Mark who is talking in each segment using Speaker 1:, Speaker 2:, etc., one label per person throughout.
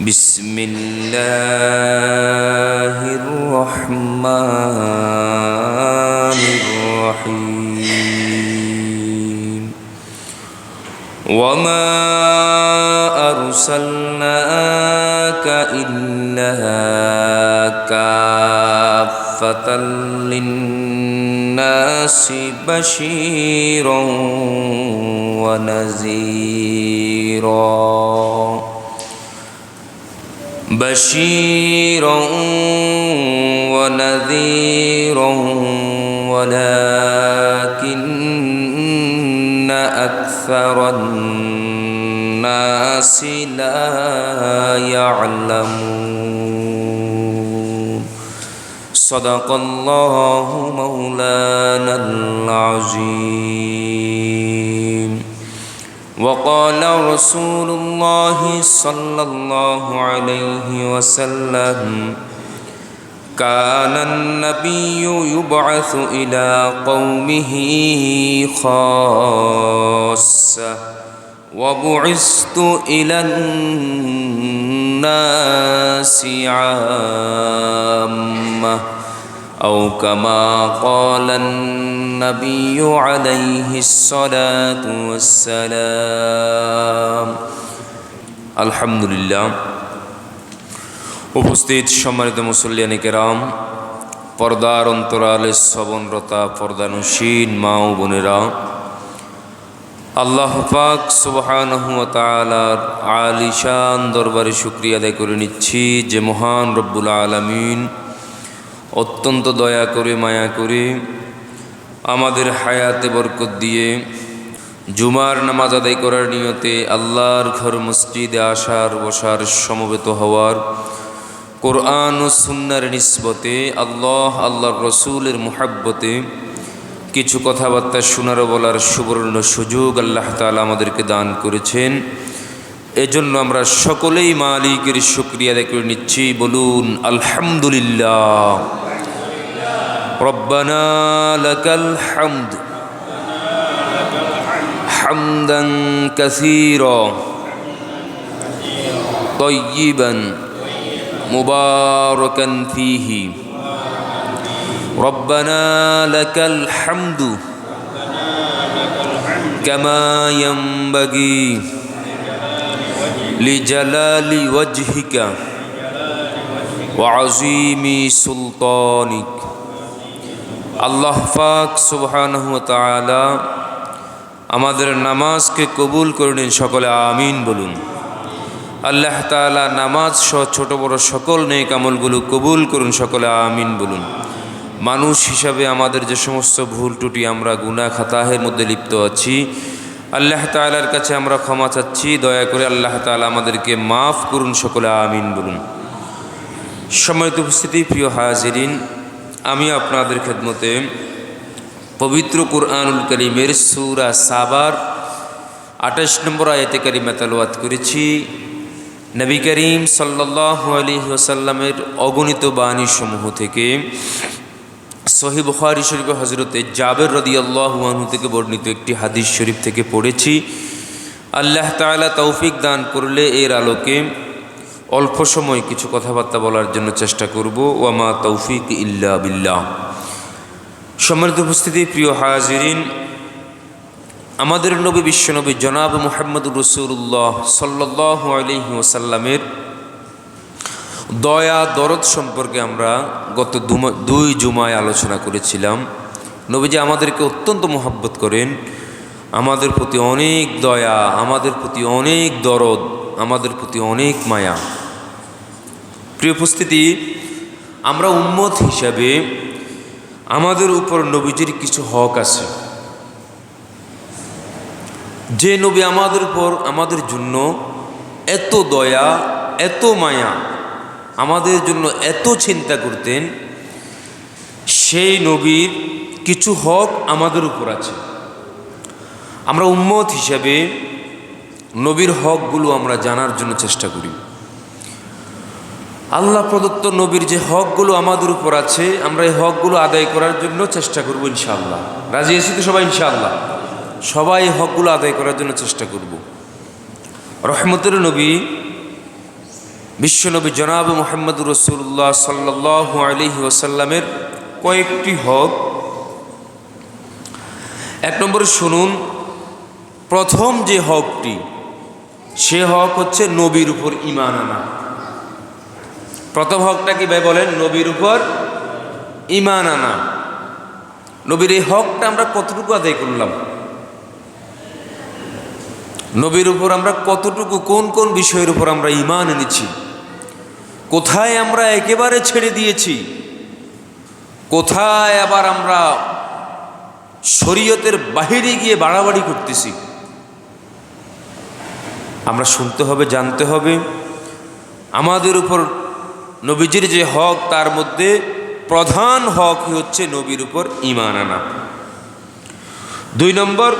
Speaker 1: بسم الله الرحمن الرحيم. وما أرسلناك إلا كافة للناس بشيرا ونذيرا. بشيرا ونذيرا ولكن أكثر الناس لا يعلمون صدق الله مولانا العظيم وقال رسول الله صلى الله عليه وسلم كان النبي يبعث إلى قومه خاصة وبعثت إلى الناس عامة. أو كما قال النبي عليه الصلاة والسلام الحمد لله উপস্থিত সম্মানিত মুসল্লিয়ানি কেরাম পর্দার অন্তরালে শ্রবণরতা পর্দানুসীন মা ও বোনেরা আল্লাহ পাক সুবহানহু ওয়া তাআলার আলিশান দরবারে শুকরিয়া আদায় করে নিচ্ছি যে মহান রব্বুল আলামিন অত্যন্ত দয়া করে, মায়া করে, আমাদের হায়াতে বরকত দিয়ে জুমার নামাজ আদায় করার নিয়তে আল্লাহর ঘর মসজিদে আসার বসার সমবেত হওয়ার কোরআন ও সুন্নার নিসবতে, আল্লাহ আল্লাহর রসুলের মুহাব্বতে কিছু কথাবার্তা শোনার বলার সুবর্ণ সুযোগ আল্লাহ তালা আমাদেরকে দান করেছেন। এজন্য আমরা সকলেই মালিকের শুক্রিয়া করে নিচ্ছি। বলুন, আলহামদুলিল্লাহ। ربنا لك الحمد حمدا كثيرا طيبا مباركا فيه ربنا لك الحمد كما ينبغي لجلال وجهك وعظيم سلطانك আল্লাহ পাক সুবহানাহু আমাদের নামাজকে কবুল করে নিন, সকলে আমিন বলুন। আল্লাহ তাআলা নামাজ সহ ছোট বড় সকল নেক আমলগুলো কবুল করুন, সকলে আমিন বলুন। মানুষ হিসাবে আমাদের যে সমস্ত ভুল টুটি আমরা গুনাহ খাতাহের মধ্যে লিপ্ত আছি। আল্লাহ তাআলার কাছে আমরা ক্ষমা চাচ্ছি, দয়া করে আল্লাহ তাআলা আমাদেরকে মাফ করুন, সকলে আমিন বলুন। সম্মানিত উপস্থিতি, প্রিয় হাজিরিন আমি আপনাদের খেদমতে পবিত্র কোরআনুল করিমের সুরা সাবার আঠাশ নম্বর আয়তে কারিমা তালোয়াত করেছি। নবী করিম সাল্লাহ ওসাল্লামের অগণিত বাণী সমূহ থেকে সহি বুখারি শরীফ হজরতে জাবের রদি আল্লাহুয়ানহু থেকে বর্ণিত একটি হাদিস শরীফ থেকে পড়েছি। আল্লাহ তালা তৌফিক দান করলে এর আলোকে অল্প সময় কিছু কথাবার্তা বলার জন্য চেষ্টা করব। ওয়ামা তৌফিক ইল্লা বিল্লাহ। সম্মানিত উপস্থিতি, প্রিয় হাজিরিন, আমাদের নবী বিশ্বনবী জনাব মোহাম্মদ রসুল্লাহ সাল্লাহ ওসাল্লামের দয়া, দরদ সম্পর্কে আমরা গত দুই জুমায় আলোচনা করেছিলাম। নবীজি আমাদেরকে অত্যন্ত মোহাব্বত করেন। আমাদের প্রতি অনেক দয়া, আমাদের প্রতি অনেক দরদ আমাদের প্রতি অনেক মায়া। প্রিয় উপস্থিতি, আমরা উম্মত হিসাবে আমাদের উপর নবীজির কিছু হক আছে। যে নবী আমাদের উপর আমাদের জন্য এত দয়া, এত মায়া, আমাদের জন্য এত চিন্তা করতেন, সেই নবীর কিছু হক আমাদের উপর আছে। আমরা উম্মত হিসাবে নবীর হকগুলো আমরা জানার জন্য চেষ্টা করি। আল্লাহ প্রদত্ত নবীর যে হকগুলো আমাদের উপর আছে, আমরা এই হকগুলো আদায় করার জন্য চেষ্টা করব ইনশাআল্লাহ। রাজি আছি তো সবাই ইনশাআল্লাহ? সবাই এই হকগুলো আদায় করার জন্য চেষ্টা করব। রহমতের নবী বিশ্বনবী জনাব মোহাম্মদ রসুল্লাহ সাল্লাহ আলহি ওসাল্লামের কয়েকটি হক। এক নম্বরে শুনুন, প্রথম যে হকটি সে হক হচ্ছে নবীর উপর ইমান আনা। প্রথম হকটা কি ভাই বলেন? নবীর উপর ইমান আনা। নবীর এই হকটা আমরা কতটুকু আদায় করলাম? নবীর উপর আমরা কতটুকু, কোন কোন বিষয়ের উপর আমরা ইমান এনেছি? কোথায় আমরা একেবারে ছেড়ে দিয়েছি? কোথায় আবার আমরা শরীয়তের বাহিরে গিয়ে বাড়াবাড়ি করতেছি? আমরা শুনতে হবে, জানতে হবে। আমাদের উপর নবীজির যে হক, তার মধ্যে প্রধান হক হচ্ছে নবীর উপর ইমান আনা। দুই নম্বর,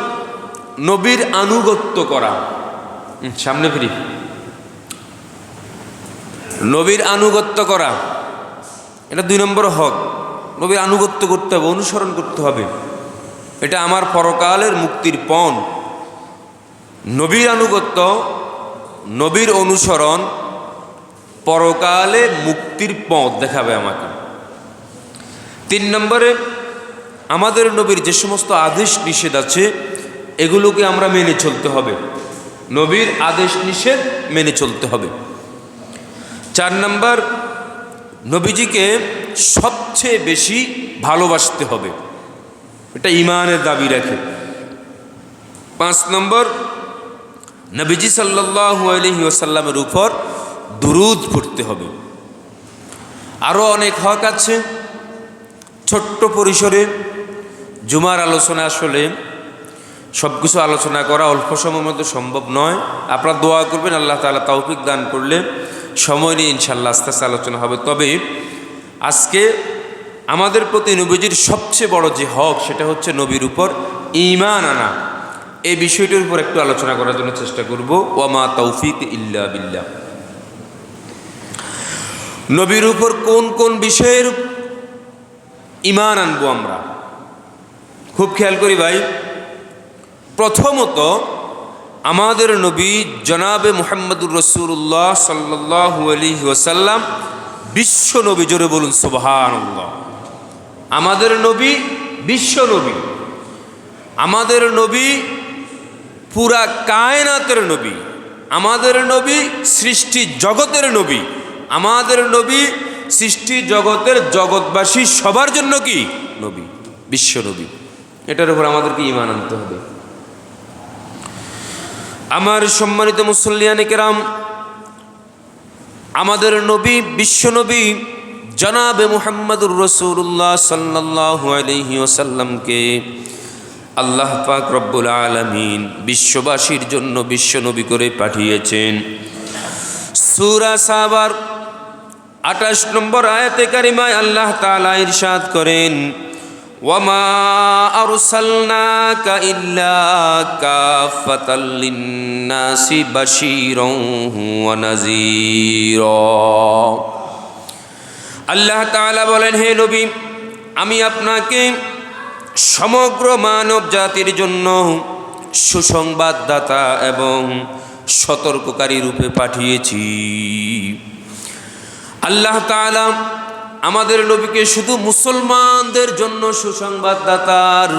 Speaker 1: নবীর আনুগত্য করা। সামনে ফিরি। নবীর আনুগত্য করা, এটা দুই নম্বর হক। নবীর আনুগত্য করতে হবে, অনুসরণ করতে হবে। এটা আমার পরকালের মুক্তির পণ। নবীর আনুগত্য, নবীর অনুসরণ, পরকালে মুক্তির পথ দেখাবে আমাকে। তিন নম্বরে, আমাদের নবীর যে সমস্ত আদেশ নিষেধ আছে, এগুলোকে আমরা মেনে চলতে হবে। নবীর আদেশ নিষেধ মেনে চলতে হবে। চার নম্বর, নবীজিকে সবচেয়ে বেশি ভালোবাসতে হবে। এটা ইমানের দাবি রাখে। পাঁচ নম্বর নবীজি সাল্লাহু আলহি ওসাল্লামের উপর দুরুদ পড়তে হবে। আরও অনেক হক আছে। ছোট্ট পরিসরে জুমার আলোচনা আসলে সব কিছু আলোচনা করা অল্প সময়ের মধ্যে সম্ভব নয়। আপনারা দোয়া করবেন, আল্লাহ তালা তৌফিক দান করলে সময় নিয়ে ইনশাল্লাহ আস্তে আস্তে আলোচনা হবে। তবে আজকে আমাদের প্রতি নবীজির সবচেয়ে বড় যে হক, সেটা হচ্ছে নবীর উপর ইমান আনা। এই বিষয়টির উপর একটু আলোচনা করার জন্য চেষ্টা করব। ওয়ামা তৌফিক ইল্লা বিল্লা নবীর উপর কোন কোন বিষয়ের ইমান আনব আমরা? খুব খেয়াল করি ভাই। প্রথমত, আমাদের নবী জনাবে মোহাম্মদুর রসুল্লাহ সাল্লাহ আলী ওসাল্লাম বিশ্ব নবী, জোরে বলুন সোবাহান্লাহ আমাদের নবী বিশ্ব নবী। আমাদের নবী পুরা কায়নাতের নবী, আমাদের নবী সৃষ্টি জগতের নবী, আমাদের নবী সৃষ্টি জগতের জগৎবাসী সবার জন্য কি? নবী, বিশ্ব নবী। এটার উপর আমাদেরকে ইমান আনতে হবে। আমার সম্মানিত মুসল্লিয়ানে কেরাম, আমাদের নবী, বিশ্ব নবী, জনাবে মুহাম্মদুর রসুল্লাহ সাল্লাহ আলহি ওসাল্লামকে আল্লাহ পাক রব্বুল আলমিন বিশ্ববাসীর জন্য বিশ্বনবী করে পাঠিয়েছেন। সুরা সাবার আঠাশ নম্বর আয়াতে কারিমায় আল্লাহ তালা ইরশাদ করেন, ওয়ামা আল্লাহ বলেন, হে নবী, আমি আপনাকে সমগ্র মানব জাতির জন্য সুসংবাদদাতা এবং সতর্ককারী রূপে পাঠিয়েছি। আল্লাহ তাআলা আমাদের নবীকে শুধু মুসলমানদের জন্য সুসংবাদদাতার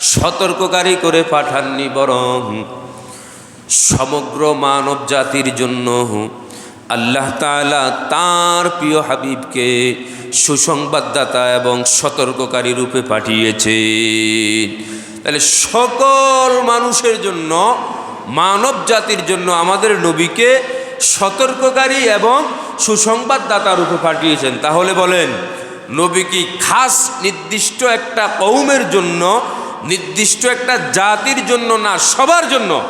Speaker 1: সতর্ককারী করে পাঠাননি, বরং সমগ্র মানব জাতির জন্য আল্লাহ তাআলা তার প্রিয় হাবিবকে সুসংবাদদাতা এবং সতর্ককারী রূপে পাঠিয়েছে। তাহলে সকল মানুষের জন্য মানব জাতির জন্য আমাদের নবীকে সতর্ককারী এবং সুসংবাদদাতা রূপে পাঠিয়েছেন। তাহলে বলেন, নবী কি খাস নির্দিষ্ট একটা কৌমের জন্য, নির্দিষ্ট একটা জাতির জন্য না, সবার জন্য?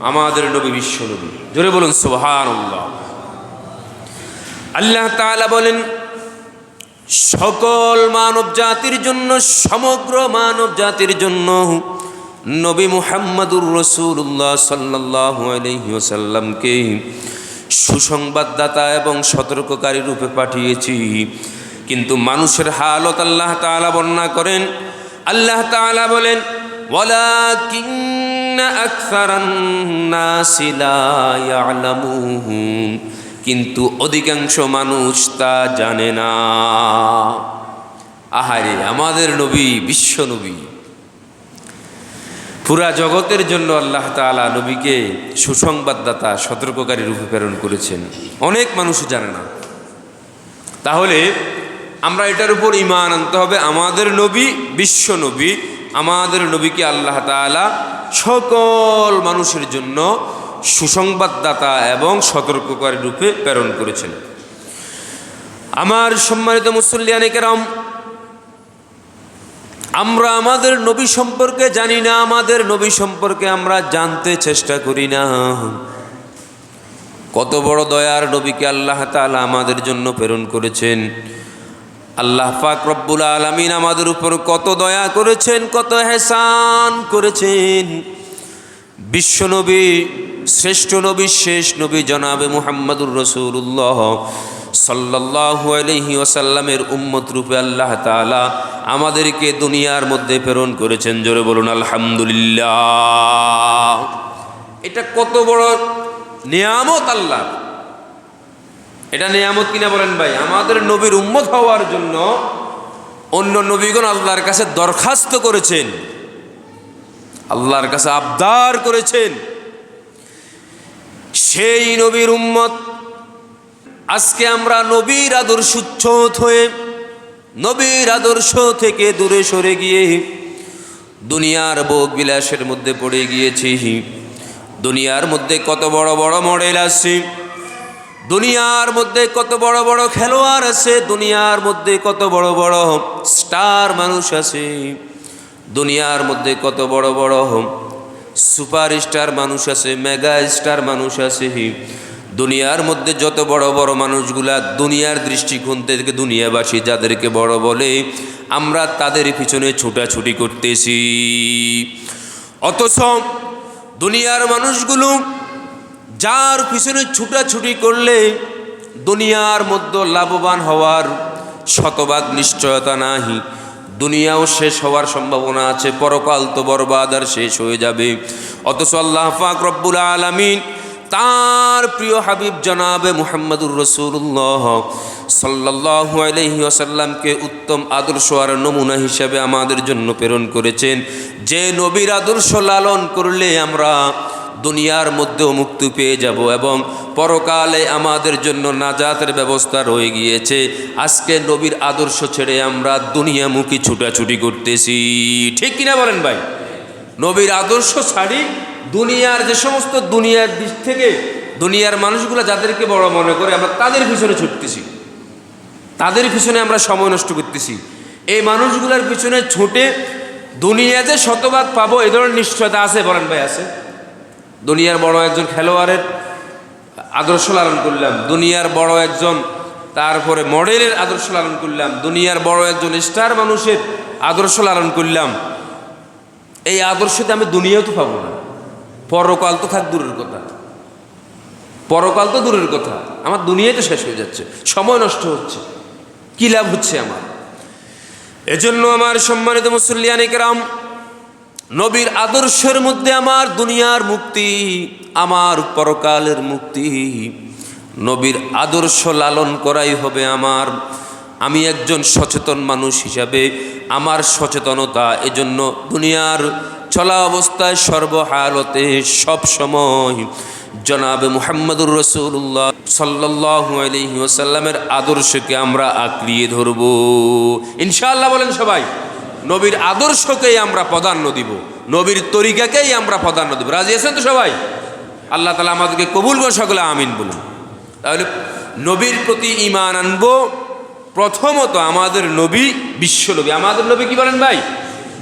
Speaker 1: আমাদের নবী বিশ্ব নবী। জোরে বলুন সোহান আল্লাহ তাআলা বলেন সকল মানব জাতির জন্য, সমগ্র মানব জাতির জন্য নবী মুহাম্মদুর রসুল্লাহ সাল্লাহ আলহিসাল্লামকে সুসংবাদদাতা এবং সতর্ককারী রূপে পাঠিয়েছি। কিন্তু মানুষের হালত আল্লাহ তাআলা বর্ণনা করেন, আল্লাহ তাআলা বলেন, ওয়ালাকিন্ন আকসারান নাসি লা ইয়ালামুন কিন্তু অধিকাংশ মানুষ তা জানে না। আহারে, আমাদের নবী, বিশ্ব নবী। পুরা জগতের জন্য আল্লাহ তাআলা নবীকে সুসংবাদদাতা, সতর্ককারী রূপে প্রেরণ করেছেন। অনেক মানুষ জানে না। তাহলে আমরা এটার উপর ইমান আনতে হবে। আমাদের নবী, বিশ্ব নবী, আমাদের নবীকে আল্লাহ তাআলা সকল মানুষের জন্য সুসংবাদদাতা এবং সতর্ককারী রূপে প্রেরণ করেছেন। আমার সম্মানিত মুসল্লিয়ানে কেরাম, আমরা আমাদের নবী সম্পর্কে জানি না, আমাদের নবী সম্পর্কে আমরা জানতে চেষ্টা করি না। কত বড় দয়ার নবীকে আল্লাহ তাআলা আমাদের জন্য প্রেরণ করেছেন। আল্লাহ পাক রব্বুল আলমিন আমাদের উপর কত দয়া করেছেন, কত হেসান করেছেন। বিশ্বনবী, শ্রেষ্ঠ নবী, শেষ নবী জনাবে মুহাম্মদুর রসুল্লাহ সাল্লাহ আলহি ওসাল্লামের উম্মত রূপে আল্লাহ তালা আমাদেরকে দুনিয়ার মধ্যে প্রেরণ করেছেন। জোরে বলুন, আলহামদুলিল্লাহ। এটা কত বড় নিয়ামত আল্লাহ। এটা নিয়ামত কিনা বলেন ভাই? আমাদের নবীর উম্মত হওয়ার জন্য অন্য নবীগণ আল্লাহর কাছে দরখাস্ত করেছেন। আল্লাহর কাছে আবদার করেছেন। সেই নবীর উম্মত, আজকে আমরা নবীর আদর্শ উচ্ছত হয়ে, নবীর আদর্শ থেকে দূরে সরে গিয়ে দুনিয়ার ভোগ বিলাসের মধ্যে পড়ে গিয়েছি। দুনিয়ার মধ্যে কত বড় বড় মডেল আছে, দুনিয়ার মধ্যে কত বড় বড় খেলোয়াড় আছে, দুনিয়ার মধ্যে কত বড় বড় স্টার মানুষ আছে। দুনিয়ার মধ্যে কত বড় বড় হোম। সুপার স্টার মানুষ আছে মেগা স্টার মানুষ আছে দুনিয়ার মধ্যে যত বড় বড় মানুষগুলা দুনিয়ার দৃষ্টিকোণ থেকে দুনিয়াবাসী যাদেরকে বড় বলে, আমরা তাদের পিছনে ছুটাছুটি করতেছি। অথচ দুনিয়ার মানুষগুলো যার পিছনে ছুটাছুটি করলে দুনিয়ার মধ্যে লাভবান হওয়ার শতভাগ নিশ্চয়তা নাহি। দুনিয়াও শেষ হওয়ার সম্ভাবনা আছে, পরকাল তো বরবাদ আর শেষ হয়ে যাবে। অথচ আল্লাহ পাক রব্বুল আলমিন তার প্রিয় হাবিব জনাবে মুহাম্মদুর রসুল্লাহ সাল্লাহ আলহি আসাল্লামকে উত্তম আদর্শ আর নমুনা হিসাবে আমাদের জন্য প্রেরণ করেছেন। যে নবীর আদর্শ লালন করলে আমরা দুনিয়ার মধ্যেও মুক্তি পেয়ে যাব এবং পরকালে আমাদের জন্য নাজাতের ব্যবস্থা রয়ে গিয়েছে। আজকে নবীর আদর্শ ছেড়ে আমরা দুনিয়ামুখী ছুটাছুটি করতেছি। ঠিক কিনা বলেন ভাই? নবীর আদর্শ ছাড়ি দুনিয়ার যে সমস্ত দুনিয়ার দিক থেকে দুনিয়ার মানুষগুলো যাদেরকে বড় মনে করে আমরা তাদের পিছনে ছুটতেছি। তাদের পিছনে আমরা সময় নষ্ট করতেছি। এই মানুষগুলোর পিছনে ছুটে দুনিয়াতে শতভাগ পাবো, এ ধরনের নিশ্চয়তা আছে বলেন ভাই, আছে? দুনিয়ার বড় একজন খেলোয়াড়ের আদর্শ লালন করলাম, দুনিয়ার বড় একজন তারপরে মডেলের আদর্শ লালন করলাম, দুনিয়ার বড় একজন স্টার মানুষের আদর্শ লালন করলাম। এই আদর্শতে আমি দুনিয়াও তো পাবো না। পরকাল তো থাক দূরের কথা। পরকাল তো দূরের কথা। আমার দুনিয়ায় তো শেষ হয়ে যাচ্ছে। সময় নষ্ট হচ্ছে। কী লাভ হচ্ছে আমার? এজন্য আমার সম্মানিত মুসল্লিয়ানিকরাম নবীর আদর্শের মধ্যে আমার দুনিয়ার মুক্তি, আমার পরকালের মুক্তি। নবীর আদর্শ লালন করাই হবে আমার। আমি একজন সচেতন মানুষ হিসাবে আমার সচেতনতা এজন্য দুনিয়ার চলা অবস্থায় সর্বহালতে সব সময় জনাবে মুহাম্মদুর রসুল্লাহ সাল্লাহু আলহি ওসাল্লামের আদর্শকে আমরা আঁকড়িয়ে ধরব। ইনশাআল্লাহ বলেন সবাই। নবীর আদর্শকেই আমরা প্রাধান্য দিব, নবীর তরিকাকেই আমরা প্রাধান্য দিব। রাজি আছেন তো সবাই? আল্লাহ তালা আমাদেরকে কবুল করে সকলে আমিন বলুন। তাহলে নবীর প্রতি ইমান আনব, প্রথমত আমাদের নবী বিশ্ব নবী আমাদের নবী কি বলেন ভাই?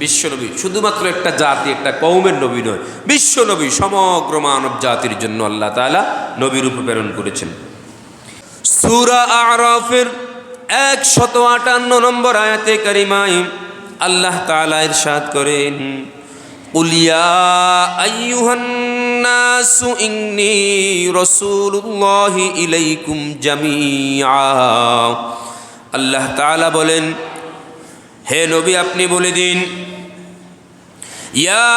Speaker 1: বিশ্ব নবী শুধুমাত্র একটা জাতি, একটা কৌমের নবী নয় বিশ্ব নবী সমগ্র মানব জাতির জন্য আল্লাহ তালা নবীর উপর প্রেরণ করেছেন। সুরা আরফের এক শত আটান্ন নম্বর আয়াতে কারিমায় আল্লাহ তাআলা ইরশাদ করেন উলিয়া ইলাইকুম জামিআ। আল্লাহ তাআলা বলেন, হে নবী, আপনি বলে দিন, ইয়া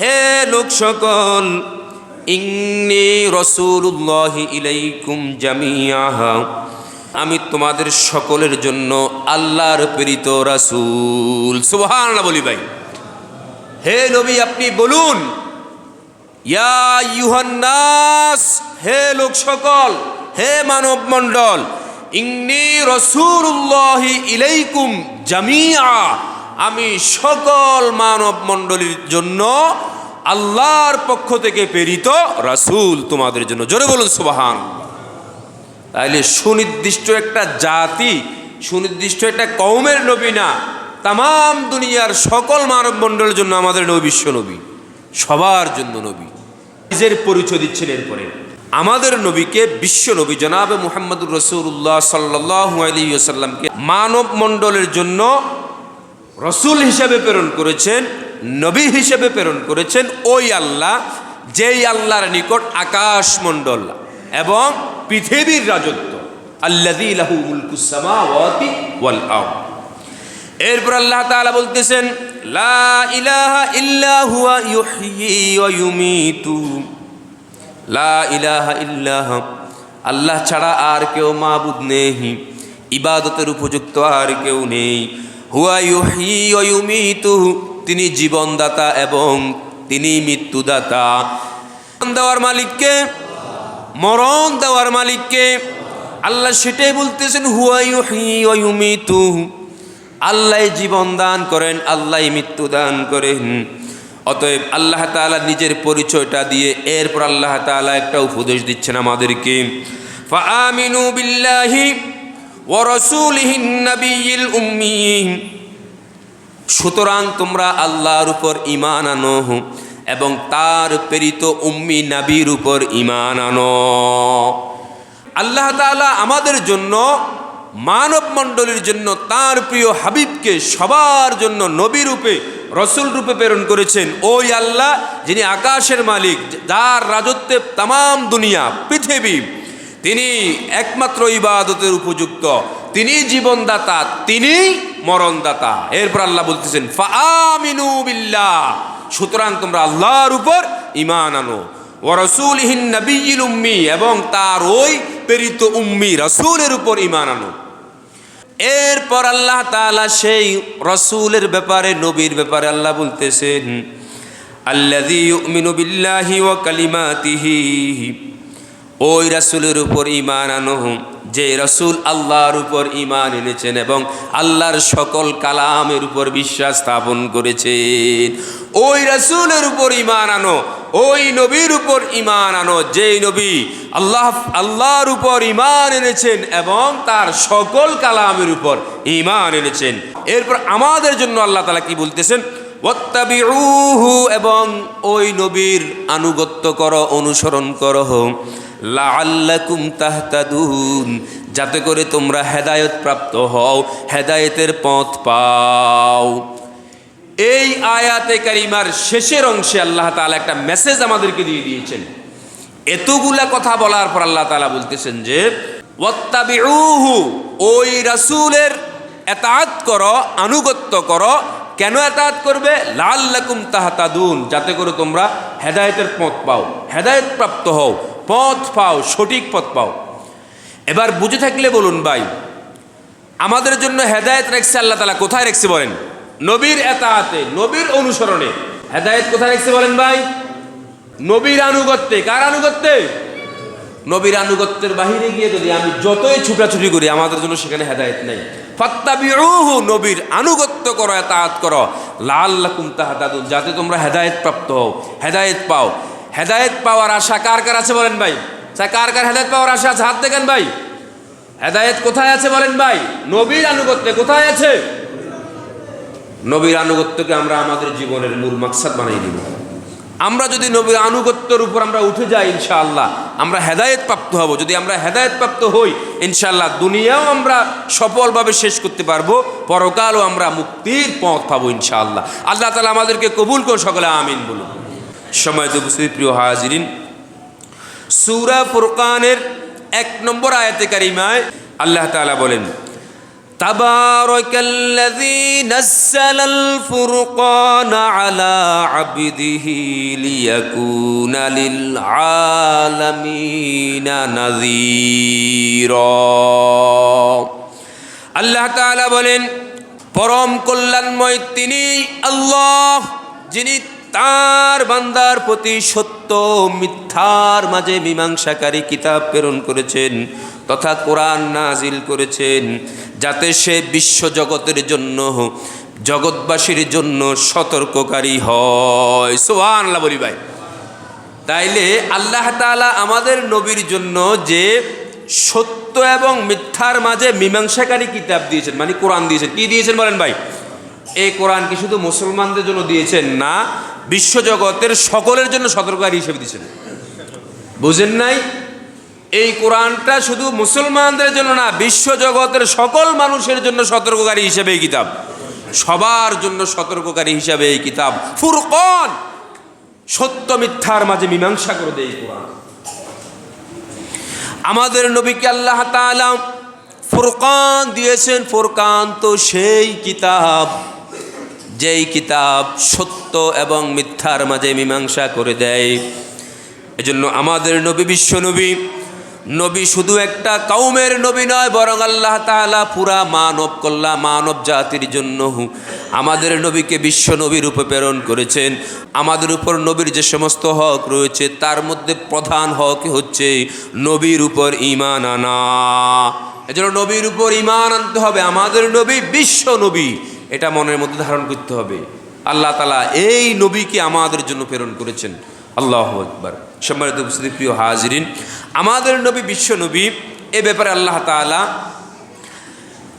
Speaker 1: হে লোক সকল, ইন্নি রসুল্লাহি ইলাইকুম জামিয়াহা আমি তোমাদের সকলের জন্য আল্লাহর প্রেরিত রাসূল। সুবহানাল্লাহ বলি ভাই। হে নবী, আপনি বলুন, ইয়া ইউহান্নাস হে লোক সকল, হে মানব মণ্ডল ইন্নি রসুল্লাহি ইলাইকুম জামিয়া আমি সকল মানব মণ্ডলীর জন্য আল্লাহর পক্ষ থেকে প্রেরিত রাসূল তোমাদের জন্য। জোরে বলুন সুবাহান তাইলে সুনির্দিষ্ট একটা জাতি, সুনির্দিষ্ট একটা কৌমের নবী না তাম দুনিয়ার সকল মানব মণ্ডলের জন্য আমাদের নবী বিশ্ব নবী, সবার জন্য নবী। নিজের পরিচয় দিচ্ছেন এরপরে। আমাদের নবীকে বিশ্ব নবী জনাবে মুহাম্মদুর রসুল্লাহ সাল্লাহ আলিয়াল্লামকে মানব মণ্ডলের জন্য রসুল হিসেবে প্রেরণ করেছেন, নবী হিসেবে প্রেরণ করেছেন ওই আল্লাহ, যেই আল্লাহর নিকট আকাশ মণ্ডল এবং পৃথিবীর রাজত্ব। লাহু এরপর আল্লাহ তাআলা বলতেছেন, লা ইলাহা লা ইল্লাহ আল্লাহ ছাড়া আর কেউ মাবুদ নেই, ইবাদতের উপযুক্ত আর কেউ নেই। হুয়া তিনি জীবনদাতা এবং তিনি মৃত্যুদাতা। দেওয়ার মালিককে মরণ দেওয়ার মালিককে আল্লাহ সেটাই বলতেছেন, হুয়া ইউমিতু আল্লাহ জীবন দান করেন, আল্লাহ মৃত্যু দান করেন। অতএব আল্লাহ তাআলা নিজের পরিচয়টা দিয়ে এরপর আল্লাহ তাআলা একটা উপদেশ দিচ্ছেন আমাদেরকে। সুতরাং তোমরা আল্লাহর উপর ঈমান আনো। এবং তার প্রেরিত উম্মি নাবির উপর ঈমান আনো। আল্লাহ তাআলা আমাদের জন্য, মানব মণ্ডলীর জন্য তার প্রিয় হাবিবকে সবার জন্য নবী রূপে, রসুল রূপে প্রেরণ করেছেন। ওই আল্লাহ যিনি আকাশের মালিক, যার রাজত্বে তাম দুনিয়া, পৃথিবী, তিনি একমাত্র ইবাদতের উপযুক্ত। তিনি জীবনদাতা, তিনি মরণদাতা। এরপর আল্লাহ বলতেছেন, ফাআমিনু বিল্লাহ। সুতরাং তোমরা আল্লাহর উপর ঈমান আনো। ও রসুলহীন নবীল উম্মি, এবং তার ওই প্রেরিত উম্মি রসুলের উপর ইমান আনো। এরপর আল্লাহ তাআলা সেই রসুলের ব্যাপারে, নবীর ব্যাপারে আল্লাহ বলতেছেন কালিমাতিহি ওই রাসূলের উপর ইমান আনো। যে রসুল আল্লাহর উপর ঈমান এনেছেন এবং আল্লাহর সকল কালামের উপর বিশ্বাস স্থাপন করেছেন। ওই রসুলের উপর ইমান আনো, ওই নবীর উপর ঈমান আনো, যেই নবী আল্লাহ, আল্লাহর উপর ঈমান এনেছেন এবং তার সকল কালামের উপর ঈমান এনেছেন। এরপর আমাদের জন্য আল্লাহ তালা কি বলতেছেন? এবং ওই নবীর আনুগত্য করো, অনুসরণ করো। লাআল্লাকুম তাহতাদুন, যাতে করে তোমরা হেদায়েত প্রাপ্ত হও, হেদায়েতের পথ পাও। এই আয়াতে কারিমার শেষের অংশে আল্লাহ তাআলা একটা মেসেজ আমাদেরকে দিয়ে দিয়েছেন। এতগুলা কথা বলার পর আল্লাহ তাআলা বলতেছেন যে, ওয়াত্তাবিউহু, ওই রাসূলের এতাআত করো, আনুগত্য করো। কেন এতাআত করবে? লাল্লাকুম তাহাতাদুন, যাতে করে তোমরা হেদায়েতের পথ পাও হেদায়েত প্রাপ্ত হও। পথ পাও, সঠিক পথ পাও। এবার বুঝে থাকলে বলুন ভাই, আমাদের জন্য হেদায়েত রেখছে আল্লাহ তালা, কোথায় রেখছে বলেন? নবীর এতাহাতে, নবীর অনুসরণে। হেদায়েত কোথায় রেখছে বলেন ভাই? নবীর আনুগত্যে। কার আনুগত্যে? নবীর আনুগত্যের বাহিরে গিয়ে যদি আমি যতই ছুটাছুটি করি, আমাদের জন্য সেখানে হেদায়েত নেই। ফাত্তাবিউহু, নবীর আনুগত্য করো, এতাহাত করো। লাল্লাকুম তাহাতাদুন, যাতে তোমরা হেদায়ত প্রাপ্ত হও, হেদায়েত পাও। হেদায়েত পাওয়ার আশা কার কার আছে বলেন ভাই? আচ্ছা, কার কার হেদায়েত পাওয়ার আশা আছে? হাত দেখেন ভাই। হেদায়েত কোথায় আছে বলেন ভাই? নবীর আনুগত্যে কোথায় আছে? নবীর আনুগত্যকে আমরা আমাদের জীবনের মূল মাকসাদ বানিয়ে নিব আমরা যদি নবীর আনুগত্যের উপর আমরা উঠে যাই ইনশাআল্লাহ আমরা হেদায়েত প্রাপ্ত হব। যদি আমরা হেদায়েত প্রাপ্ত হই ইনশাল্লাহ দুনিয়াও আমরা সফলভাবে শেষ করতে পারব পরকালও আমরা মুক্তির পথ পাবো ইনশাআল্লাহ। আল্লাহ তালা আমাদেরকে কবুল করে সকলে আমিন বলুন। সময় তো উপস্থিত প্রিয় হাজিরিন সুরা ফুরকানের এক নম্বর আয়াতে কারিমায় আল্লাহ তাআলা বলেন تبارك الذي نزل الفرقان على عبده ليكون للعالمين نذيرا আল্লাহ তাআলা বলেন পরম কল্যাণময় তিনি আল্লাহ যিনি তার বান্দার প্রতি সত্য মিথ্যার মাঝে মীমাংসাকারী কিতাব প্রেরণ করেছেন, তথা কোরআন নাজিল করেছেন, যাতে সে বিশ্ব জগতের জন্য, জগৎবাসীর জন্য সতর্ককারী হয়। সোহান বলি ভাই। তাইলে আল্লাহ তাআলা আমাদের নবীর জন্য যে সত্য এবং মিথ্যার মাঝে মীমাংসাকারী কিতাব দিয়েছেন মানে কোরআন দিয়েছেন, কি দিয়েছেন বলেন ভাই? এই কোরআন কি শুধু মুসলমানদের জন্য দিয়েছেন? না, বিশ্বজগতের সকলের জন্য সতর্ককারী হিসেবে দিয়েছেন। বুঝেন নাই? এই কোরআনটা শুধু মুসলমানদের জন্য না, বিশ্বজগতের সকল মানুষের জন্য সতর্ককারী হিসেবে এই কিতাব। সবার জন্য সতর্ককারী হিসাবে এই কিতাব। ফুরকন! সত্য মিথ্যার মাঝে মীমাংসা করে দেয় কোরআন। আমাদের নবীকে আল্লাহ তাআলা ফুরকান দিয়েছেন। ফুরকান তো সেই কিতাব। যেই কিতাব সত্য এবং মিথ্যার মাঝে মীমাংসা করে দেয়। এজন্য আমাদের নবী বিশ্ব নবী নবী শুধু একটা কাউমের নবী নয়, বরং আল্লাহ তাআলা পুরা মানব কল্যাণ মানব জাতির জন্য আমাদের নবীকে বিশ্ব নবীর উপর প্রেরণ করেছেন। আমাদের উপর নবীর যে সমস্ত হক রয়েছে, তার মধ্যে প্রধান হক হচ্ছে নবীর উপর ঈমান আনা। এজন্য নবীর উপর ঈমান আনতে হবে। আমাদের নবী বিশ্ব নবী। এটা মনের মধ্যে ধারণ করতে হবে। আল্লাহ তালা এই নবীকে আমাদের জন্য প্রেরণ করেছেন। আল্লাহ একবার সম্মানিত প্রিয় হাজরিন, আমাদের নবী, বিশ্ব নবী, এ ব্যাপারে আল্লাহ তাআলা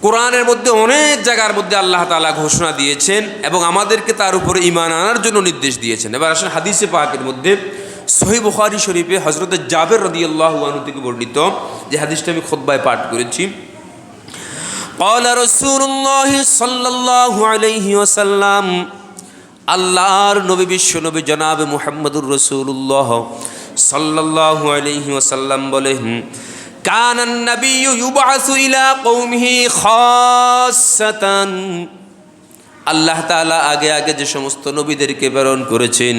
Speaker 1: কোরআনের মধ্যে অনেক জায়গার মধ্যে আল্লাহ তাআলা ঘোষণা দিয়েছেন এবং আমাদেরকে তার উপরে ইমান আনার জন্য নির্দেশ দিয়েছেন। এবার আসেন হাদিসে পাকের মধ্যে সহি বুখারি শরীফে হজরত জাবের রদি আল্লাহ থেকে বর্ণিত যে হাদিসটা আমি খোদ্বায় পাঠ করেছি। قال رسول الله صلى الله عليه وسلم আল্লাহর নবী বিশ্ব নবী জনাব মুহাম্মদুর রসুল্লাহ সাল্লাল্লাহু আলাইহি ওয়াসাল্লাম বলেন কান নবী ইউবাসু ইলা কৌমিহি খাসাতান আল্লাহ তাআলা আগে আগে যে সমস্ত নবীদেরকে প্রেরণ করেছেন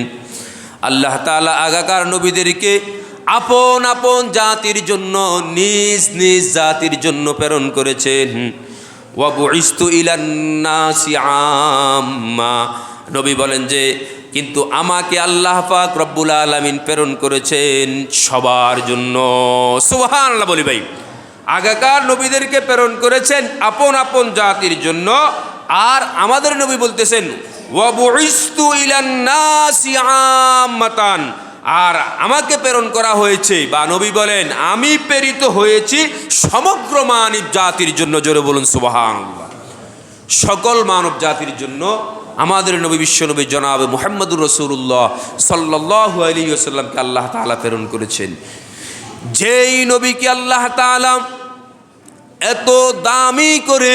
Speaker 1: আল্লাহ তাআলা আগাকার নবীদেরকে আপন আপন জাতির জন্য নিজ নিজ জাতির জন্য প্রেরণ করেছেন ওয়াবুইস্তু ইলান্নাসি আম্মা। নবী বলেন যে, কিন্তু আমাকে আল্লাহ পাক রব্বুল আলমিন প্রেরণ করেছেন সবার জন্য। সুবহান আল্লাহ বলি ভাই, আগাকার নবীদেরকে প্রেরণ করেছেন আপন আপন জাতির জন্য, আর আমাদের নবী বলতেছেন, ওয়াবুইস্তু ইলান্নাসি আম্মাতান। আর আমাকে প্রেরণ করা হয়েছে বা নবী বলেন, আমি প্রেরিত হয়েছি সমগ্র মানব জাতির জন্য, জোরে বলুন সুবাহান সকল মানব জাতির জন্য আমাদের নবী বিশ্ব নবী জনাব মোহাম্মদুর রসুল্লাহ সাল্লাহ আলী আসাল্লামকে আল্লাহ তালা প্রেরণ করেছেন। যেই নবীকে আল্লাহ তালা এত দামি করে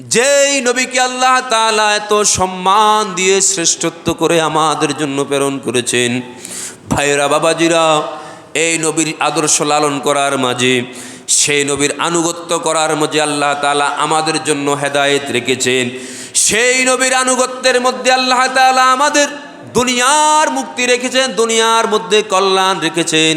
Speaker 1: যেই নবীকে আল্লাহ তালা এত সম্মান দিয়ে শ্রেষ্ঠত্ব করে আমাদের জন্য প্রেরণ করেছেন ভাইরা বাবাজিরা, এই নবীর আদর্শ লালন করার মাঝে, সেই নবীর আনুগত্য করার মাঝে আল্লাহ তালা আমাদের জন্য হেদায়েত রেখেছেন। সেই নবীর আনুগত্যের মধ্যে আল্লাহ তালা আমাদের দুনিয়ার মুক্তি রেখেছেন, দুনিয়ার মধ্যে কল্যাণ রেখেছেন।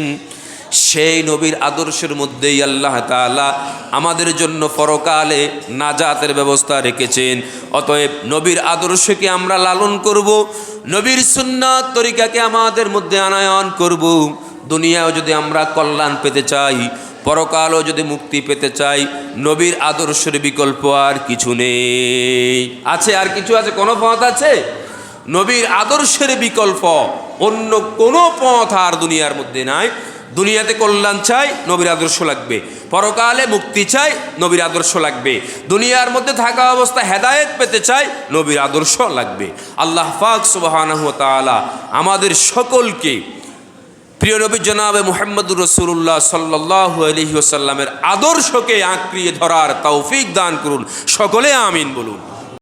Speaker 1: সেই নবীর আদর্শের মধ্যেই আল্লাহ তাআলা আমাদের জন্য পরকালে নাজাতের ব্যবস্থা রেখেছেন। অতএব নবীর আদর্শকে আমরা লালন করব, নবীর সুন্নাত তরিকাকে আমাদের মধ্যে আনায়ন করব। দুনিয়াও যদি আমরা কল্যাণ পেতে চাই, পরকালও যদি মুক্তি পেতে চাই, নবীর আদর্শের বিকল্প আর কিছু নেই। আছে আর কিছু আছে? কোনো পথ আছে? নবীর আদর্শের বিকল্প অন্য কোনো পথ আর দুনিয়ার মধ্যে নাই। দুনিয়াতে কল্যাণ চাই, নবীর আদর্শ লাগবে। পরকালে মুক্তি চাই, নবীর আদর্শ লাগবে। দুনিয়ার মধ্যে থাকা অবস্থা হেদায়েত পেতে চাই, নবীর আদর্শ লাগবে। আল্লাহ পাক সুবাহ আমাদের সকলকে প্রিয় নবী জনাবে মুহাম্মদুর রসুল্লাহ সাল্লাহ আলহি আসাল্লামের আদর্শকে আঁকড়িয়ে ধরার তৌফিক দান করুন। সকলে আমিন বলুন।